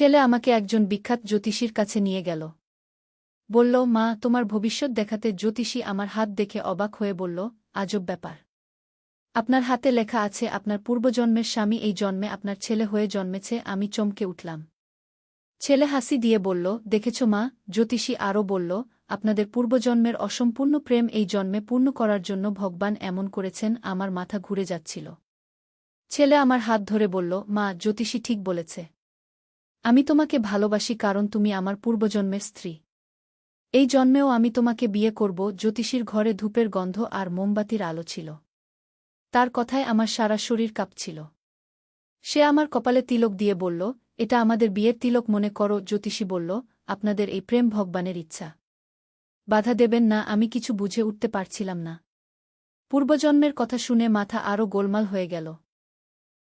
ছেলে আমাকে একজন বিখ্যাত জ্যোতিষীর কাছে নিয়ে গেল। বলল, মা, তোমার ভবিষ্যৎ দেখাতে জ্যোতিষী আমার হাত দেখে অবাক হয়ে বলল, আজব ব্যাপার। আপনার হাতে লেখা আছে, আপনার পূর্বজন্মের স্বামী এই জন্মে আপনার ছেলে হয়ে জন্মেছে, আমি চমকে উঠলাম। ছেলে হাসি দিয়ে বলল, দেখেছ মা? জ্যোতিষী আরও বলল, আপনাদের পূর্বজন্মের অসম্পূর্ণ প্রেম এই জন্মে পূর্ণ করার জন্য ভগবান এমন করেছেন, আমার মাথা ঘুরে যাচ্ছিল। ছেলে আমার হাত ধরে বলল, মা, জ্যোতিষী ঠিক বলেছে। আমি তোমাকে ভালোবাসি কারণ তুমি আমার পূর্বজন্মের স্ত্রী। এই জন্মেও আমি তোমাকে বিয়ে করব, জ্যোতিষীর ঘরে ধূপের গন্ধ আর মোমবাতির আলো ছিল। তার কথায় আমার সারা শরীর কাঁপছিল। সে আমার কপালে তিলক দিয়ে বলল, এটা আমাদের বিয়ের তিলক মনে করো, জ্যোতিষী বলল, আপনাদের এই প্রেম ভগবানের ইচ্ছা। বাধা দেবেন না, আমি কিছু বুঝে উঠতে পারছিলাম না। পূর্বজন্মের কথা শুনে মাথা আরও গোলমাল হয়ে গেল।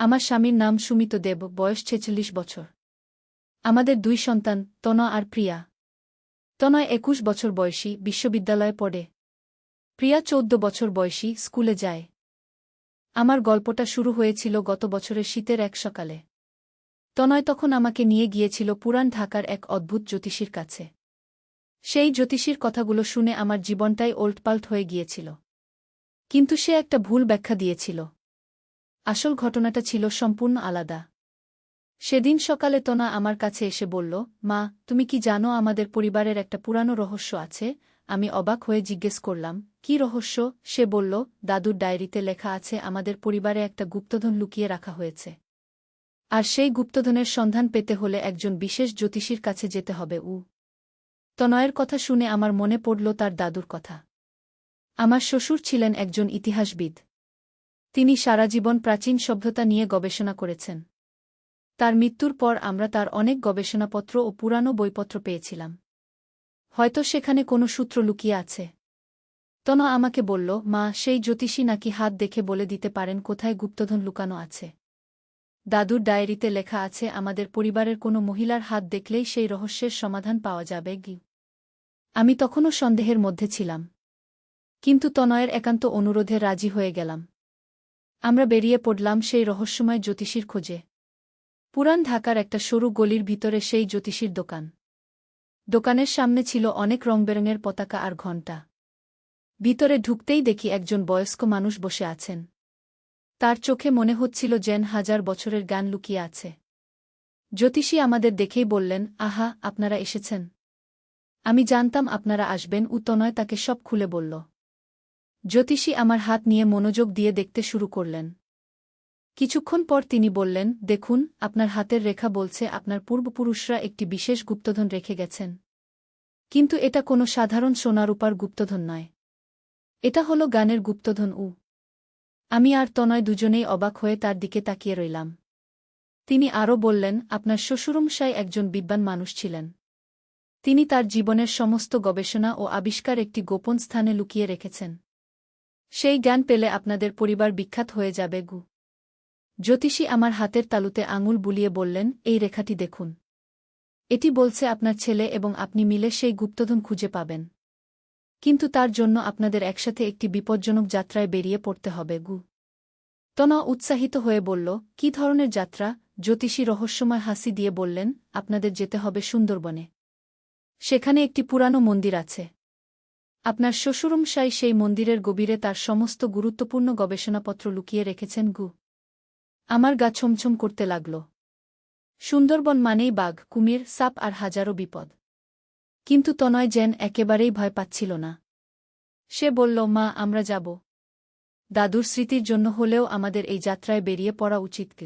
আমার স্বামীর নাম সুমিত দেব, বয়স ছেচল্লিশ বছর। আমাদের দুই সন্তান, তনয় আর প্রিয়া। তনয় একুশ বছর বয়সী, বিশ্ববিদ্যালয়ে পড়ে। প্রিয়া চৌদ্দ বছর বয়সী, স্কুলে যায়। আমার গল্পটা শুরু হয়েছিল গত বছরের শীতের এক সকালে। তনয় তখন আমাকে নিয়ে গিয়েছিল পুরান ঢাকার এক অদ্ভুত জ্যোতিষীর কাছে। সেই জ্যোতিষীর কথাগুলো শুনে আমার জীবনটাই ওল্টপাল্ট হয়ে গিয়েছিল। কিন্তু সে একটা ভুল ব্যাখ্যা দিয়েছিল। আসল ঘটনাটা ছিল সম্পূর্ণ আলাদা। সেদিন সকালে তনা আমার কাছে এসে বলল, মা, তুমি কি জানো আমাদের পরিবারের একটা পুরানো রহস্য আছে? আমি অবাক হয়ে জিজ্ঞেস করলাম, কি রহস্য? সে বলল, দাদুর ডায়েরিতে লেখা আছে আমাদের পরিবারে একটা গুপ্তধন লুকিয়ে রাখা হয়েছে। আর সেই গুপ্তধনের সন্ধান পেতে হলে একজন বিশেষ জ্যোতিষীর কাছে যেতে হবে, উ। তনয়ের কথা শুনে আমার মনে পড়ল তার দাদুর কথা। আমার শ্বশুর ছিলেন একজন ইতিহাসবিদ। তিনি সারা জীবন প্রাচীন সভ্যতা নিয়ে গবেষণা করেছেন। তার মৃত্যুর পর আমরা তার অনেক গবেষণাপত্র ও পুরানো বইপত্র পেয়েছিলাম। হয়তো সেখানে কোনো সূত্র লুকিয়ে আছে। তন আমাকে বলল, মা, সেই জ্যোতিষী নাকি হাত দেখে বলে দিতে পারেন কোথায় গুপ্তধন লুকানো আছে। দাদুর ডায়েরিতে লেখা আছে, আমাদের পরিবারের কোনো মহিলার হাত দেখলেই সেই রহস্যের সমাধান পাওয়া যাবে, গি। আমি তখনও সন্দেহের মধ্যে ছিলাম। কিন্তু তনয়ের একান্ত অনুরোধে রাজি হয়ে গেলাম। আমরা বেরিয়ে পড়লাম সেই রহস্যময় জ্যোতিষীর খোঁজে। পুরান ঢাকার একটা সরু গলির ভিতরে সেই জ্যোতিষীর দোকান। দোকানের সামনে ছিল অনেক রংবেরঙের পতাকা আর ঘণ্টা। ভিতরে ঢুকতেই দেখি একজন বয়স্ক মানুষ বসে আছেন। তার চোখে মনে হচ্ছিল যেন হাজার বছরের গান লুকিয়ে আছে। জ্যোতিষী আমাদের দেখেই বললেন, আহা, আপনারা এসেছেন। আমি জানতাম আপনারা আসবেন। উত্তনয় তাকে সব খুলে বলল। জ্যোতিষী আমার হাত নিয়ে মনোযোগ দিয়ে দেখতে শুরু করলেন। কিছুক্ষণ পর তিনি বললেন, দেখুন, আপনার হাতের রেখা বলছে আপনার পূর্বপুরুষরা একটি বিশেষ গুপ্তধন রেখে গেছেন। কিন্তু এটা কোনো সাধারণ সোনারূপার গুপ্তধন নয়। এটা হলো গানের গুপ্তধন উ আমি আর তনয় দুজনেই অবাক হয়ে তার দিকে তাকিয়ে রইলাম। তিনি আরও বললেন, আপনার শ্বশুরমশাই একজন বিদ্বান মানুষ ছিলেন। তিনি তার জীবনের সমস্ত গবেষণা ও আবিষ্কার একটি গোপন স্থানে লুকিয়ে রেখেছেন। সেই জ্ঞান পেলে আপনাদের পরিবার বিখ্যাত হয়ে যাবে, গু। জ্যোতিষী আমার হাতের তালুতে আঙুল বুলিয়ে বললেন, এই রেখাটি দেখুন। এটি বলছে আপনার ছেলে এবং আপনি মিলে সেই গুপ্তধন খুঁজে পাবেন। কিন্তু তার জন্য আপনাদের একসাথে একটি বিপজ্জনক যাত্রায় বেরিয়ে পড়তে হবে, গু। তনা উৎসাহিত হয়ে বলল, কি ধরনের যাত্রা? জ্যোতিষী রহস্যময় হাসি দিয়ে বললেন, আপনাদের যেতে হবে সুন্দরবনে। সেখানে একটি পুরানো মন্দির আছে। আপনার শ্বশুরমশাই সেই মন্দিরের গভীরে তার সমস্ত গুরুত্বপূর্ণ গবেষণাপত্র লুকিয়ে রেখেছেন গু। আমার গা ছমছম করতে লাগল। সুন্দরবন মানেই বাঘ, কুমির, সাপ আর হাজারো বিপদ। কিন্তু তনয় যেন একেবারেই ভয় পাচ্ছিল না। সে বলল, মা, আমরা যাব। দাদুর স্মৃতির জন্য হলেও আমাদের এই যাত্রায় বেরিয়ে পড়া উচিত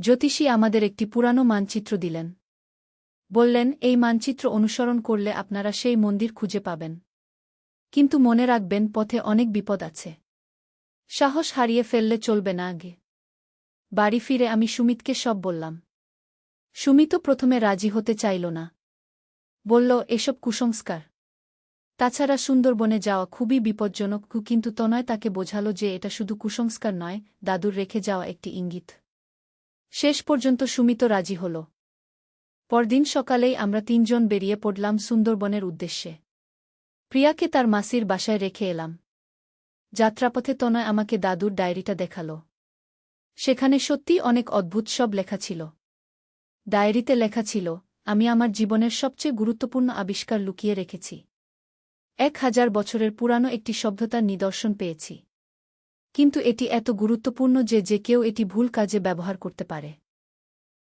জ্যোতিষী আমাদের একটি পুরানো মানচিত্র দিলেন। বললেন, এই মানচিত্র অনুসরণ করলে আপনারা সেই মন্দির খুঁজে পাবেন। কিন্তু মনে রাখবেন, পথে অনেক বিপদ আছে। সাহস হারিয়ে ফেললে চলবে না আগে। বাড়ি ফিরে আমি সুমিতকে সব বললাম। সুমিতও প্রথমে রাজি হতে চাইল না। বলল, এসব কুসংস্কার। তাছাড়া সুন্দরবনে যাওয়া খুবই বিপজ্জনক কিন্তু তনয় তাকে বোঝালো যে এটা শুধু কুসংস্কার নয়, দাদুর রেখে যাওয়া একটি ইঙ্গিত। শেষ পর্যন্ত সুমিত রাজি হল। পরদিন সকালেই আমরা তিনজন বেরিয়ে পড়লাম সুন্দরবনের উদ্দেশ্যে। প্রিয়াকে তার মাসির বাসায় রেখে এলাম। যাত্রাপথে তনয় আমাকে দাদুর ডায়েরিটা দেখাল। সেখানে সত্যি অনেক অদ্ভুত সব লেখা ছিল। ডায়েরিতে লেখা ছিল, আমি আমার জীবনের সবচেয়ে গুরুত্বপূর্ণ আবিষ্কার লুকিয়ে রেখেছি। এক হাজার বছরের পুরানো একটি সভ্যতার নিদর্শন পেয়েছি। কিন্তু এটি এত গুরুত্বপূর্ণ যে যে কেউ এটি ভুল কাজে ব্যবহার করতে পারে।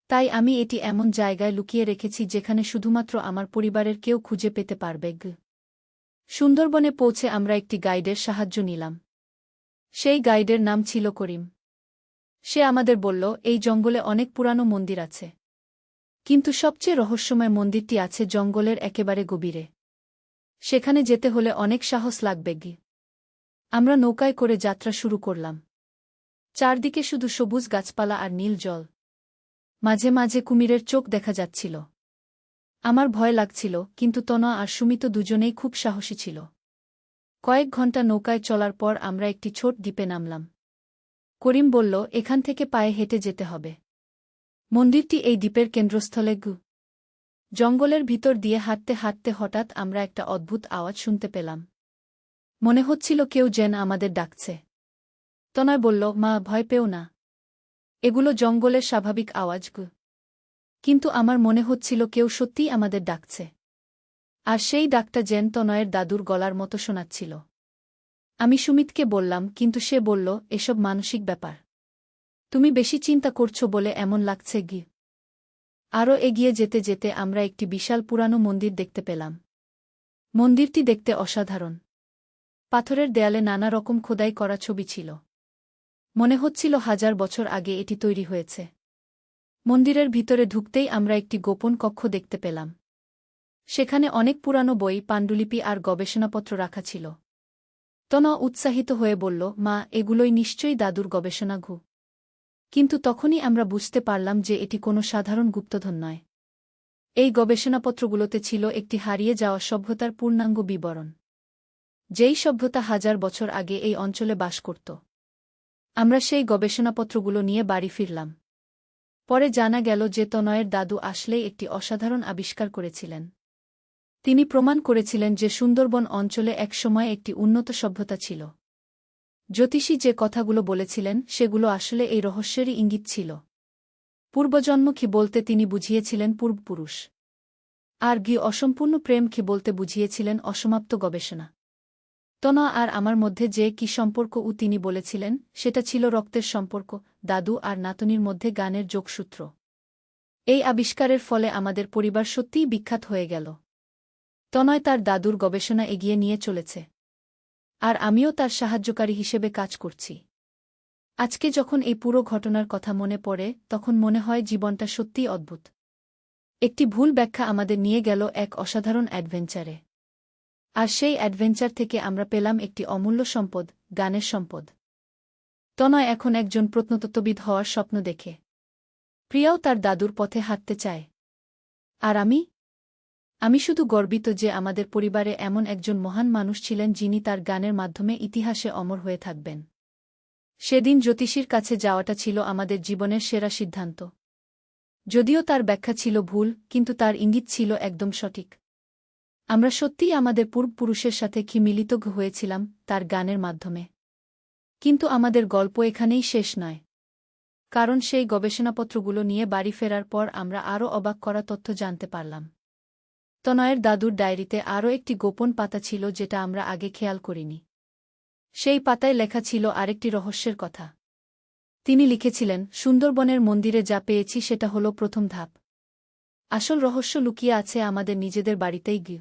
তাই আমি এটি এমন জায়গায় লুকিয়ে রেখেছি যেখানে শুধুমাত্র আমার পরিবারের কেউ খুঁজে পেতে পারবে। সুন্দরবনে পৌঁছে আমরা একটি গাইডের সাহায্য নিলাম। সেই গাইডের নাম ছিল করিম। সে আমাদের বলল, এই জঙ্গলে অনেক পুরানো মন্দির আছে। কিন্তু সবচেয়ে রহস্যময় মন্দিরটি আছে জঙ্গলের একেবারে গভীরে। সেখানে যেতে হলে অনেক সাহস লাগবে গি। আমরা নৌকায় করে যাত্রা শুরু করলাম। চারদিকে শুধু সবুজ গাছপালা আর নীল জল। মাঝে মাঝে কুমিরের চোখ দেখা যাচ্ছিল। আমার ভয় লাগছিল, কিন্তু তনা আর সুমিত দুজনেই খুব সাহসী ছিল। কয়েক ঘণ্টা নৌকায় চলার পর আমরা একটি ছোট দ্বীপে নামলাম। করিম বলল, এখান থেকে পায়ে হেঁটে যেতে হবে। মন্দিরটি এই দ্বীপের কেন্দ্রস্থলে গু। জঙ্গলের ভিতর দিয়ে হাঁটতে হাঁটতে হঠাৎ আমরা একটা অদ্ভুত আওয়াজ শুনতে পেলাম। মনে হচ্ছিল কেউ যেন আমাদের ডাকছে। তনয় বলল, মা, ভয় পেও না। এগুলো জঙ্গলের স্বাভাবিক আওয়াজ গু। কিন্তু আমার মনে হচ্ছিল কেউ সত্যিই আমাদের ডাকছে। আর সেই ডাকটা যেন তনয়ের দাদুর গলার মতো শোনাচ্ছিল। আমি সুমিতকে বললাম, কিন্তু সে বলল, এসব মানসিক ব্যাপার। তুমি বেশি চিন্তা করছ বলে এমন লাগছে গি আরও এগিয়ে যেতে যেতে আমরা একটি বিশাল পুরানো মন্দির দেখতে পেলাম। মন্দিরটি দেখতে অসাধারণ। পাথরের দেয়ালে নানা রকম খোদাই করা ছবি ছিল। মনে হচ্ছিল হাজার বছর আগে এটি তৈরি হয়েছে। মন্দিরের ভিতরে ঢুকতেই আমরা একটি গোপন কক্ষ দেখতে পেলাম। সেখানে অনেক পুরানো বই, পাণ্ডুলিপি আর গবেষণাপত্র রাখা ছিল। তনা উৎসাহিত হয়ে বলল, মা, এগুলোই নিশ্চয়ই দাদুর গবেষণা ঘু কিন্তু তখনই আমরা বুঝতে পারলাম যে এটি কোনো সাধারণ গুপ্তধন নয়। এই গবেষণাপত্রগুলোতে ছিল একটি হারিয়ে যাওয়া সভ্যতার পূর্ণাঙ্গ বিবরণ। যেই সভ্যতা হাজার বছর আগে এই অঞ্চলে বাস করত। আমরা সেই গবেষণাপত্রগুলো নিয়ে বাড়ি ফিরলাম। পরে জানা গেল যে তনয়ের দাদু আসলেই একটি অসাধারণ আবিষ্কার করেছিলেন। তিনি প্রমাণ করেছিলেন যে সুন্দরবন অঞ্চলে একসময় একটি উন্নত সভ্যতা ছিল। জ্যোতিষী যে কথাগুলো বলেছিলেন, সেগুলো আসলে এই রহস্যেরই ইঙ্গিত ছিল। পূর্বজন্ম কি বলতে তিনি বুঝিয়েছিলেন পূর্বপুরুষ। আর গি অসম্পূর্ণ প্রেম কি বলতে বুঝিয়েছিলেন অসমাপ্ত গবেষণা। তনা আর আমার মধ্যে যে কি সম্পর্ক ও তিনি বলেছিলেন, সেটা ছিল রক্তের সম্পর্ক দাদু আর নাতনির মধ্যে গানের যোগসূত্র। এই আবিষ্কারের ফলে আমাদের পরিবার সত্যিই বিখ্যাত হয়ে গেল। তনয় তার দাদুর গবেষণা এগিয়ে নিয়ে চলেছে। আর আমিও তার সাহায্যকারী হিসেবে কাজ করছি। আজকে যখন এই পুরো ঘটনার কথা মনে পড়ে, তখন মনে হয় জীবনটা সত্যিই অদ্ভুত। একটি ভুল ব্যাখ্যা আমাদের নিয়ে গেল এক অসাধারণ অ্যাডভেঞ্চারে। আর সেই অ্যাডভেঞ্চার থেকে আমরা পেলাম একটি অমূল্য সম্পদ, গানের সম্পদ। তনয় এখন একজন প্রত্নতত্ত্ববিদ হওয়ার স্বপ্ন দেখে। প্রিয়াও তার দাদুর পথে হাঁটতে চায়। আর আমি? আমি শুধু গর্বিত যে আমাদের পরিবারে এমন একজন মহান মানুষ ছিলেন যিনি তার গানের মাধ্যমে ইতিহাসে অমর হয়ে থাকবেন। সেদিন জ্যোতিষীর কাছে যাওয়াটা ছিল আমাদের জীবনের সেরা সিদ্ধান্ত। যদিও তার ব্যাখ্যা ছিল ভুল, কিন্তু তার ইঙ্গিত ছিল একদম সঠিক। আমরা সত্যিই আমাদের পূর্বপুরুষের সাথে কি মিলিত হয়েছিলাম তার গানের মাধ্যমে। কিন্তু আমাদের গল্প এখানেই শেষ নয়। কারণ সেই গবেষণাপত্রগুলো নিয়ে বাড়ি ফেরার পর আমরা আরও অবাক করা তথ্য জানতে পারলাম। তনয়ের দাদুর ডায়েরিতে আরও একটি গোপন পাতা ছিল যেটা আমরা আগে খেয়াল করিনি। সেই পাতায় লেখা ছিল আরেকটি রহস্যের কথা। তিনি লিখেছিলেন, সুন্দরবনের মন্দিরে যা পেয়েছি সেটা হল প্রথম ধাপ। আসল রহস্য লুকিয়ে আছে আমাদের নিজেদের বাড়িতেই গিয়ে।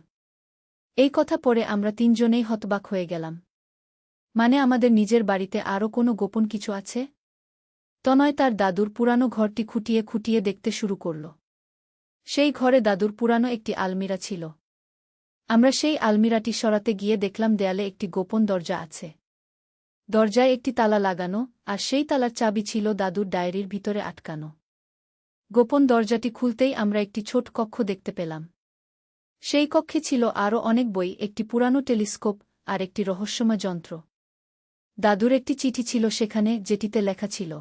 এই কথা পড়ে আমরা তিনজনেই হতবাক হয়ে গেলাম। মানে আমাদের নিজের বাড়িতে আরও কোনো গোপন কিছু আছে? তনয় তার দাদুর পুরানো ঘরটি খুঁটিয়ে খুঁটিয়ে দেখতে শুরু করল। সেই ঘরে দাদুর পুরানো একটি আলমিরা ছিল। আমরা সেই আলমিরাটি সরাতে গিয়ে দেখলাম দেয়ালে একটি গোপন দরজা আছে। দরজায় একটি তালা লাগানো আর সেই তালার চাবি ছিল দাদুর ডায়েরির ভিতরে আটকানো। গোপন দরজাটি খুলতেই আমরা একটি ছোট কক্ষ দেখতে পেলাম। সেই কক্ষে ছিল আরও অনেক বই, একটি পুরানো টেলিস্কোপ আর একটি রহস্যময় যন্ত্র। দাদুর একটি চিঠি ছিল সেখানে, যেটিতে লেখা ছিল,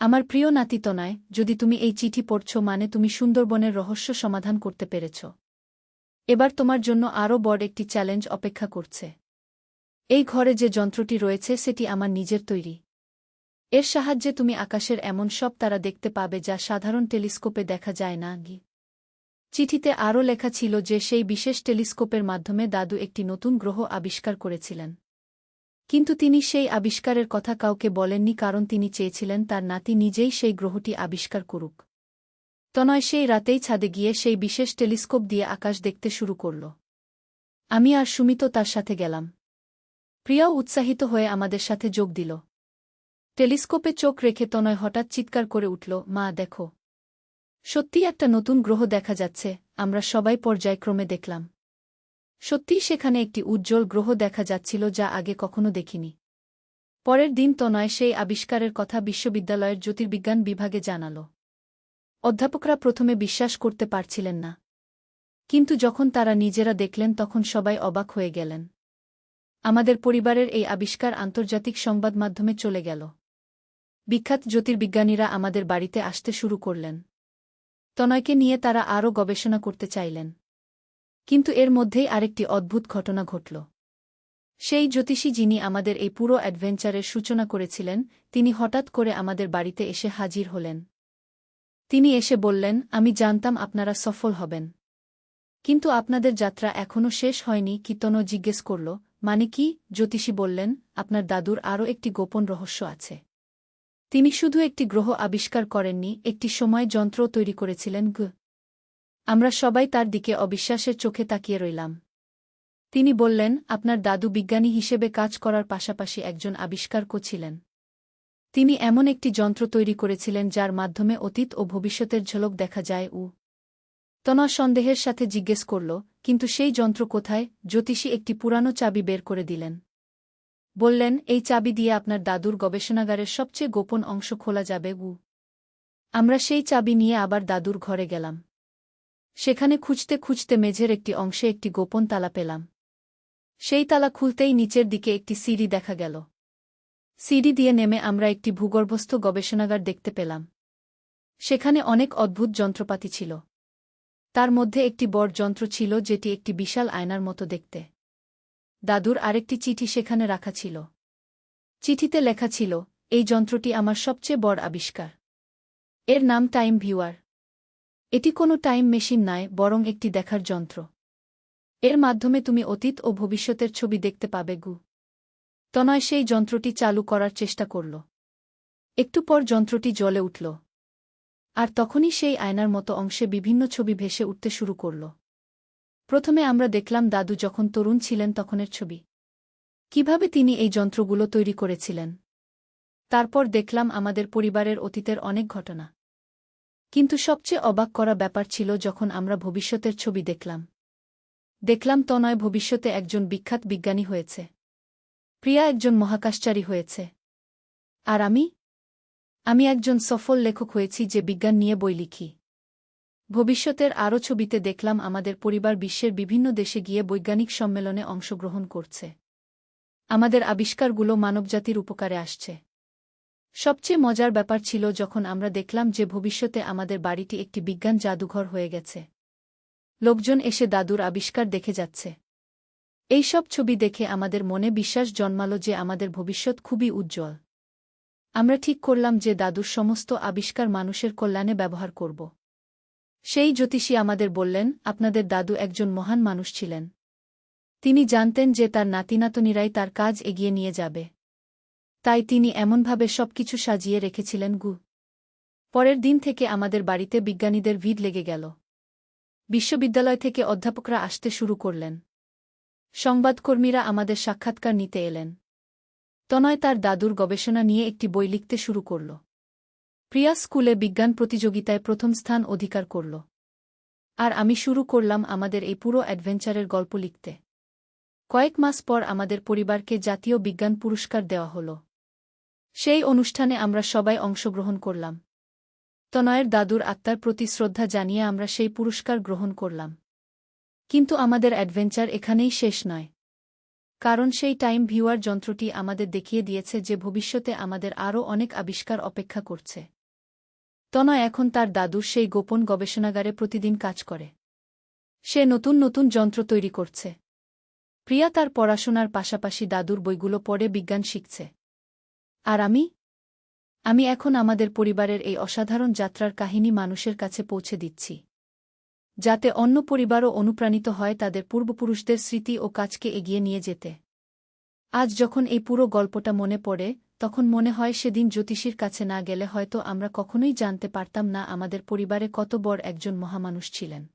আমার প্রিয় নাতিতনায়, যদি তুমি এই চিঠি পড়ছ মানে তুমি সুন্দরবনের রহস্য সমাধান করতে পেরেছ। এবার তোমার জন্য আরও বড় একটি চ্যালেঞ্জ অপেক্ষা করছে। এই ঘরে যে যন্ত্রটি রয়েছে, সেটি আমার নিজের তৈরি। এর সাহায্যে তুমি আকাশের এমন সব তারা দেখতে পাবে যা সাধারণ টেলিস্কোপে দেখা যায় না, গি চিঠিতে আরও লেখা ছিল যে, সেই বিশেষ টেলিস্কোপের মাধ্যমে দাদু একটি নতুন গ্রহ আবিষ্কার করেছিলেন। কিন্তু তিনি সেই আবিষ্কারের কথা কাউকে বলেননি কারণ তিনি চেয়েছিলেন তার নাতি নিজেই সেই গ্রহটি আবিষ্কার করুক। তনয় সেই রাতেই ছাদে গিয়ে সেই বিশেষ টেলিস্কোপ দিয়ে আকাশ দেখতে শুরু করল। আমি আর সুমিত তার সাথে গেলাম। প্রিয়াও উৎসাহিত হয়ে আমাদের সাথে যোগ দিল। টেলিস্কোপে চোখ রেখে তনয় হঠাৎ চিৎকার করে উঠল, মা, দেখো। সত্যিই একটা নতুন গ্রহ দেখা যাচ্ছে, আমরা সবাই পর্যায়ক্রমে দেখলাম। সত্যিই সেখানে একটি উজ্জ্বল গ্রহ দেখা যাচ্ছিল যা আগে কখনো দেখিনি। পরের দিন তনয় সেই আবিষ্কারের কথা বিশ্ববিদ্যালয়ের জ্যোতির্বিজ্ঞান বিভাগে জানাল। অধ্যাপকরা প্রথমে বিশ্বাস করতে পারছিলেন না। কিন্তু যখন তারা নিজেরা দেখলেন তখন সবাই অবাক হয়ে গেলেন। আমাদের পরিবারের এই আবিষ্কার আন্তর্জাতিক সংবাদ মাধ্যমে চলে গেল। বিখ্যাত জ্যোতির্বিজ্ঞানীরা আমাদের বাড়িতে আসতে শুরু করলেন। তনয়কে নিয়ে তারা আরও গবেষণা করতে চাইলেন। কিন্তু এর মধ্যেই আরেকটি অদ্ভুত ঘটনা ঘটল। সেই জ্যোতিষী যিনি আমাদের এই পুরো অ্যাডভেঞ্চারের সূচনা করেছিলেন, তিনি হঠাৎ করে আমাদের বাড়িতে এসে হাজির হলেন। তিনি এসে বললেন, আমি জানতাম আপনারা সফল হবেন। কিন্তু আপনাদের যাত্রা এখনও শেষ হয়নি কীর্তন জিজ্ঞেস করল। মানে কি? জ্যোতিষী বললেন, আপনার দাদুর আরও একটি গোপন রহস্য আছে। তিনি শুধু একটি গ্রহ আবিষ্কার করেননি, একটি সময় যন্ত্র তৈরি করেছিলেন গ আমরা সবাই তার দিকে অবিশ্বাসের চোখে তাকিয়ে রইলাম। তিনি বললেন, আপনার দাদু বিজ্ঞানী হিসেবে কাজ করার পাশাপাশি একজন আবিষ্কারকও ছিলেন। তিনি এমন একটি যন্ত্র তৈরি করেছিলেন যার মাধ্যমে অতীত ও ভবিষ্যতের ঝলক দেখা যায় উ। তনা সন্দেহের সাথে জিজ্ঞেস করল, কিন্তু সেই যন্ত্র কোথায়? জ্যোতিষী একটি পুরানো চাবি বের করে দিলেন। বললেন, এই চাবি দিয়ে আপনার দাদুর গবেষণাগারের সবচেয়ে গোপন অংশ খোলা যাবে উ। আমরা সেই চাবি নিয়ে আবার দাদুর ঘরে গেলাম। সেখানে খুঁজতে খুঁজতে মেঝের একটি অংশে একটি গোপন তালা পেলাম। সেই তালা খুলতেই নিচের দিকে একটি সিঁড়ি দেখা গেল। সিঁড়ি দিয়ে নেমে আমরা একটি ভূগর্ভস্থ গবেষণাগার দেখতে পেলাম। সেখানে অনেক অদ্ভুত যন্ত্রপাতি ছিল। তার মধ্যে একটি বড় যন্ত্র ছিল যেটি একটি বিশাল আয়নার মতো দেখতে। দাদুর আরেকটি চিঠি সেখানে রাখা ছিল। চিঠিতে লেখা ছিল, এই যন্ত্রটি আমার সবচেয়ে বড় আবিষ্কার। এর নাম টাইম ভিউয়ার। এটি কোনো টাইম মেশিন নয়, বরং একটি দেখার যন্ত্র। এর মাধ্যমে তুমি অতীত ও ভবিষ্যতের ছবি দেখতে পাবে, গু। তনয় সেই যন্ত্রটি চালু করার চেষ্টা করল। একটু পর যন্ত্রটি জলে উঠল। আর তখনই সেই আয়নার মতো অংশে বিভিন্ন ছবি ভেসে উঠতে শুরু করল। প্রথমে আমরা দেখলাম দাদু যখন তরুণ ছিলেন তখনের ছবি। কীভাবে তিনি এই যন্ত্রগুলো তৈরি করেছিলেন। তারপর দেখলাম আমাদের পরিবারের অতীতের অনেক ঘটনা। কিন্তু সবচেয়ে অবাক করা ব্যাপার ছিল যখন আমরা ভবিষ্যতের ছবি দেখলাম। দেখলাম তনয় ভবিষ্যতে একজন বিখ্যাত বিজ্ঞানী হয়েছে। প্রিয়া একজন মহাকাশচারী হয়েছে। আর আমি? আমি একজন সফল লেখক হয়েছি যে বিজ্ঞান নিয়ে বই লিখি। ভবিষ্যতের আরও ছবিতে দেখলাম আমাদের পরিবার বিশ্বের বিভিন্ন দেশে গিয়ে বৈজ্ঞানিক সম্মেলনে অংশগ্রহণ করছে। আমাদের আবিষ্কারগুলো মানবজাতির উপকারে আসছে। সবচেয়ে মজার ব্যাপার ছিল যখন আমরা দেখলাম যে ভবিষ্যতে আমাদের বাড়িটি একটি বিজ্ঞান জাদুঘর হয়ে গেছে। লোকজন এসে দাদুর আবিষ্কার দেখে যাচ্ছে। এই সব ছবি দেখে আমাদের মনে বিশ্বাস জন্মালো যে আমাদের ভবিষ্যৎ খুবই উজ্জ্বল। আমরা ঠিক করলাম যে দাদুর সমস্ত আবিষ্কার মানুষের কল্যাণে ব্যবহার করব। সেই জ্যোতিষী আমাদের বললেন, আপনাদের দাদু একজন মহান মানুষ ছিলেন। তিনি জানতেন যে তার নাতিনাতনিরাই তার কাজ এগিয়ে নিয়ে যাবে। তাই তিনি এমনভাবে সবকিছু সাজিয়ে রেখেছিলেন গু। পরের দিন থেকে আমাদের বাড়িতে বিজ্ঞানীদের ভিড় লেগে গেল। বিশ্ববিদ্যালয় থেকে অধ্যাপকরা আসতে শুরু করলেন। সংবাদকর্মীরা আমাদের সাক্ষাৎকার নিতে এলেন। তনয় তার দাদুর গবেষণা নিয়ে একটি বই লিখতে শুরু করল। প্রিয়া স্কুলে বিজ্ঞান প্রতিযোগিতায় প্রথম স্থান অধিকার করল। আর আমি শুরু করলাম আমাদের এই পুরো অ্যাডভেঞ্চারের গল্প লিখতে। কয়েক মাস পর আমাদের পরিবারকে জাতীয় বিজ্ঞান পুরস্কার দেওয়া হল। সেই অনুষ্ঠানে আমরা সবাই অংশগ্রহণ করলাম। তনয়ের দাদুর আত্মার প্রতি শ্রদ্ধা জানিয়ে আমরা সেই পুরস্কার গ্রহণ করলাম। কিন্তু আমাদের অ্যাডভেঞ্চার এখানেই শেষ নয়। কারণ সেই টাইম ভিউয়ার যন্ত্রটি আমাদের দেখিয়ে দিয়েছে যে ভবিষ্যতে আমাদের আরও অনেক আবিষ্কার অপেক্ষা করছে। তনয় এখন তার দাদুর সেই গোপন গবেষণাগারে প্রতিদিন কাজ করে। সে নতুন নতুন যন্ত্র তৈরি করছে। প্রিয়া তার পড়াশোনার পাশাপাশি দাদুর বইগুলো পড়ে বিজ্ঞান শিখছে। আর আমি? আমি এখন আমাদের পরিবারের এই অসাধারণ যাত্রার কাহিনী মানুষের কাছে পৌঁছে দিচ্ছি। যাতে অন্য পরিবারও অনুপ্রাণিত হয় তাদের পূর্বপুরুষদের স্মৃতি ও কাজকে এগিয়ে নিয়ে যেতে। আজ যখন এই পুরো গল্পটা মনে পড়ে, তখন মনে হয় সেদিন জ্যোতিষীর কাছে না গেলে হয়তো আমরা কখনোই জানতে পারতাম না আমাদের পরিবারে কত বড় একজন মহামানুষ ছিলেন।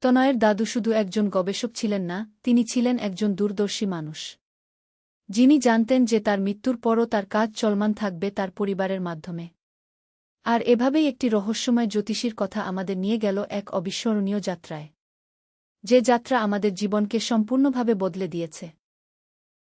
তনয়ের দাদু শুধু একজন গবেষক ছিলেন না, তিনি ছিলেন একজন দূরদর্শী মানুষ। যিনি জানতেন যে তার মৃত্যুর পরও তার কাজ চলমান থাকবে তার পরিবারের মাধ্যমে। আর এভাবেই একটি রহস্যময় জ্যোতিষীর কথা আমাদের নিয়ে গেল এক অবিস্মরণীয় যাত্রায়। যে যাত্রা আমাদের জীবনকে সম্পূর্ণভাবে বদলে দিয়েছে।